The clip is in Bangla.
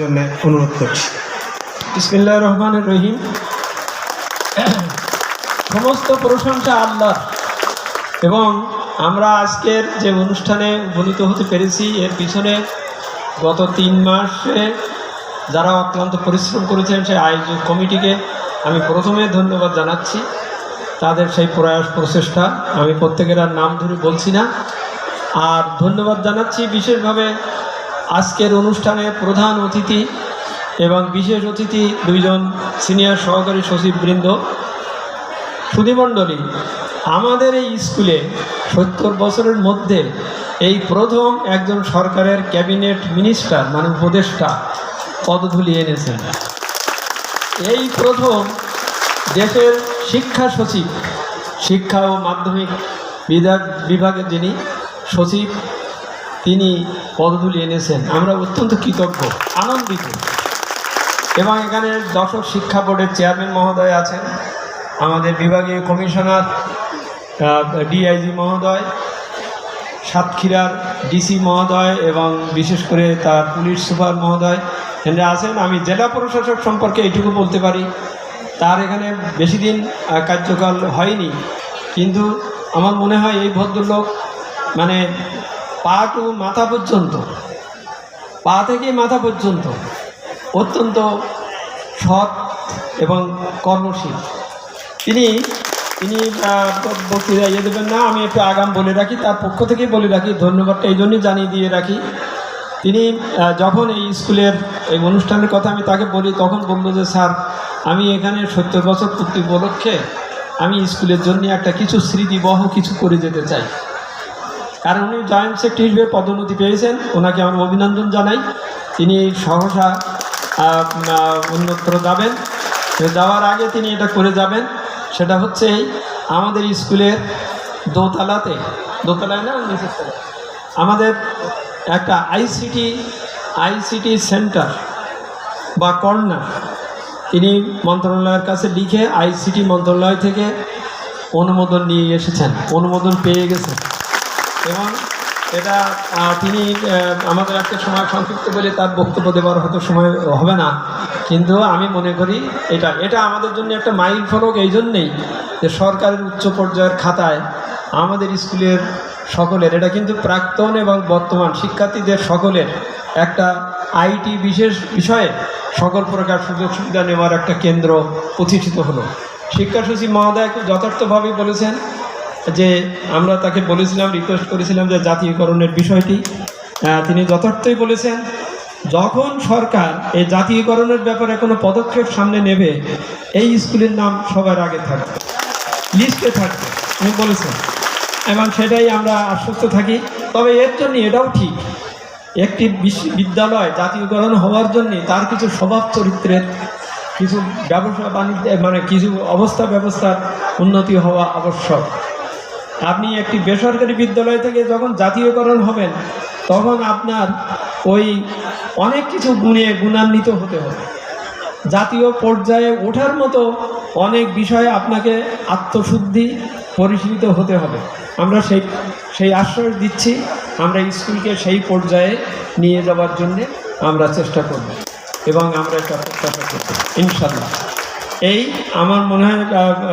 জন্য অনুরোধ করছি। বিসমিল্লাহ রহমানের রহিম। সমস্ত প্রশংসা আল্লাহ এবং আমরা আজকের যে অনুষ্ঠানে উপনীত হতে পেরেছি, এর পিছনে গত তিন মাসে যারা অক্লান্ত পরিশ্রম করেছেন, সেই আয়োজক কমিটিকে আমি প্রথমে ধন্যবাদ জানাচ্ছি। তাদের সেই প্রয়াস প্রচেষ্টা, আমি প্রত্যেকের আর নাম ধরে বলছি না। আর ধন্যবাদ জানাচ্ছি বিশেষভাবে আজকের অনুষ্ঠানে প্রধান অতিথি এবং বিশেষ অতিথি দুইজন সিনিয়র সহকারী সচিববৃন্দ সুধীমণ্ডলী আমাদের এই স্কুলে সত্তর বছরের মধ্যে এই প্রথম একজন সরকারের ক্যাবিনেট মিনিস্টার মানে উপদেষ্টা পদধূলি এনেছেন। এই প্রথম দেশের শিক্ষা সচিব, শিক্ষা ও মাধ্যমিক বিভাগ বিভাগের যিনি সচিব তিনি পদধূলি এনেছেন। আমরা অত্যন্ত কৃতজ্ঞ, আনন্দিত। এবং এখানে দশক শিক্ষা বোর্ডের চেয়ারম্যান মহোদয় আছেন, আমাদের বিভাগীয় কমিশনার ডিআইজি মহোদয়, সাতক্ষীরার ডিসি মহোদয় এবং বিশেষ করে তার পুলিশ সুপার মহোদয় এখানে আছেন। আমি জেলা প্রশাসক সম্পর্কে এইটুকু বলতে পারি, তার এখানে বেশি দিন কার্যকাল হয়নি। কিন্তু আমার মনে হয় এই ভদ্রলোক মানে পা টু মাথা পর্যন্ত। পা থেকে মাথা পর্যন্ত। অত্যন্ত সৎ এবং কর্মশীল। তিনি তিনি বক্তৃতা ইয়ে দেবেন না, আমি একটু আগাম বলে রাখি, তার পক্ষ থেকেই বলে রাখি, ধন্যবাদটা এই জন্যই জানিয়ে দিয়ে রাখি। তিনি যখন এই স্কুলের এই অনুষ্ঠানের কথা আমি তাকে বলি, তখন বলল যে, স্যার, আমি এখানে সত্তর বছর পূর্তি উপলক্ষে আমি স্কুলের জন্য একটা কিছু স্মৃতিবহ কিছু করে যেতে চাই। কারণ উনি জয়েন্ট সেক্রেটারি হিসেবে পদোন্নতি পেয়েছেন। ওনাকে আমার অভিনন্দন জানাই। তিনি সহসা অন্যত্র যাবেন। যাওয়ার আগে তিনি এটা করে যাবেন। সেটা হচ্ছে আমাদের স্কুলের দোতলাতে, দোতলায় না আমাদের একটা আইসিটি আইসিটি সেন্টার বা কর্নার। তিনি মন্ত্রণালয়ের কাছে লিখে আইসিটি মন্ত্রণালয় থেকে অনুমোদন নিয়ে এসেছেন। অনুমোদন পেয়ে গেছেন। এবং এটা তিনি আমাদের একটা সময় সংক্ষিপ্ত বলে তার বক্তব্য দেওয়ার হয়তো সময় হবে না। কিন্তু আমি মনে করি এটা এটা আমাদের জন্য একটা মাইল ফলক এই জন্যেই যে সরকারের উচ্চ পর্যায়ের খাতায় আমাদের স্কুলের সকলের, এটা কিন্তু প্রাক্তন এবং বর্তমান শিক্ষার্থীদের সকলের একটা আইটি বিশেষ বিষয়ে সকল প্রকার সুযোগ সুবিধা নেওয়ার একটা কেন্দ্র প্রতিষ্ঠিত হলো। শিক্ষা সচিব মহোদয় যথার্থভাবেই বলেছেন যে আমরা তাকে বলেছিলাম রিকোয়েস্ট করেছিলাম যে জাতীয়করণের বিষয়টি। তিনি যথার্থই বলেছেন, যখন সরকার এই জাতীয়করণের ব্যাপারে কোনো পদক্ষেপ সামনে নেবে, এই স্কুলের নাম সবার আগে থাকবে। লিস্টে থাকবে। উনি বলেছেন। এবং সেটাই আমরা আশ্বস্ত থাকি। তবে এর জন্য এটাও ঠিক, একটি বিদ্যালয় জাতীয়করণ হওয়ার জন্য তার কিছু স্বভাব চরিত্রের কিছু ব্যবসা, বাণিজ্য মানে কিছু অবস্থা ব্যবস্থার উন্নতি হওয়া আবশ্যক। আপনি একটি বেসরকারি বিদ্যালয় থেকে যখন জাতীয়করণ হবেন, তখন আপনার ওই অনেক কিছু গুণে গুণান্বিত হতে হবে। জাতীয় পর্যায়ে ওঠার মতো অনেক বিষয়ে আপনাকে আত্মশুদ্ধি পরিশীলিত হতে হবে। আমরা সেই সেই আশ্বাস দিচ্ছি, আমরা স্কুলকে সেই পর্যায়ে নিয়ে যাওয়ার জন্যে আমরা চেষ্টা করব এবং আমরা এটা প্রত্যাশা করব ইনশাল্লাহ এই আমার মনে হয়